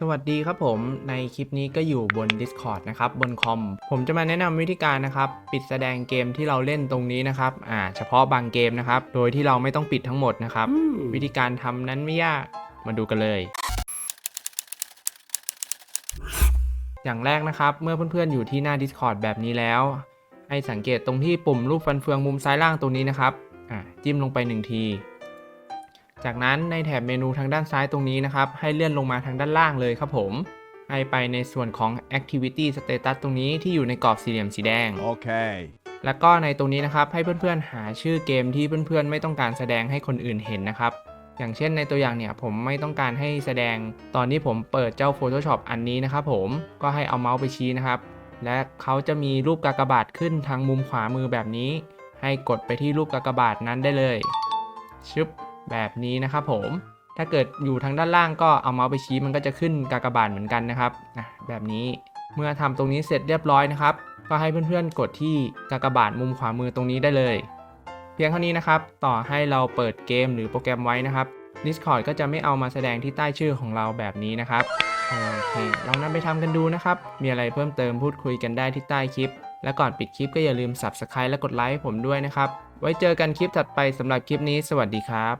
สวัสดีครับผมในคลิปนี้ก็อยู่บน Discord นะครับบนคอม ผมจะมาแนะนำวิธีการนะครับ ปิดแสดงเกมที่เราเล่นตรงนี้นะครับอ่าเฉพาะบางเกมนะครับ โดยที่เราไม่ต้องปิดทั้งหมดนะครับ วิธีการทำนั้นไม่ยากมาดูกันเลย อย่างแรกนะครับ เมื่อเพื่อนๆอยู่ที่หน้า Discord แบบนี้แล้ว ให้สังเกตตรงที่ปุ่มรูปฟันเฟืองมุมซ้ายล่างตรงนี้นะครับอ่าจิ้มลงไปหนึ่งที จากนั้นในแถบเมนูทางด้านซ้ายตรงนี้นะครับ ให้เลื่อนลงมาทางด้านล่างเลยครับผม ให้ไปในส่วนของ Activity Status ตรงนี้ที่อยู่ในกรอบสี่เหลี่ยมสีแดง Okay. แล้วก็ในตรงนี้นะครับให้เพื่อนๆ หาชื่อเกมที่เพื่อนๆ ไม่ต้องการแสดงให้คนอื่นเห็นนะครับ อย่างเช่นในตัวอย่างเนี่ยผมไม่ต้องการให้แสดง ตอนที่ผมเปิดเจ้า Photoshop อันนี้นะครับผม ก็ให้เอาเมาส์ไปชี้นะครับ และเขาจะมีรูปกากบาทขึ้นทางมุมขวามือแบบนี้ ให้กดไปที่รูปกากบาทนั้นได้เลย ชึบ แบบนี้นะครับผมถ้าเกิดอยู่ทางด้านล่างก็เอาเมาส์ไปชี้มันก็จะขึ้นกากบาทเหมือนกันนะครับอะแบบนี้เมื่อทำตรงนี้เสร็จเรียบร้อยนะครับ ก็ให้เพื่อนๆกดที่กากบาทมุมขวามือตรงนี้ได้เลย เพียงเท่านี้นะครับ ต่อให้เราเปิดเกมหรือโปรแกรมไว้นะครับ Discord ก็จะไม่เอามาแสดงที่ใต้ชื่อของเราแบบนี้นะครับโอเคลองนำไปทำกันดูนะครับ มีอะไรเพิ่มเติมพูดคุยกันได้ที่ใต้คลิป และก่อนปิดคลิปก็อย่าลืม Subscribe และกดไลค์ให้ผมด้วยนะครับ ไว้เจอกันคลิปถัดไปสำหรับคลิปนี้ สวัสดีครับ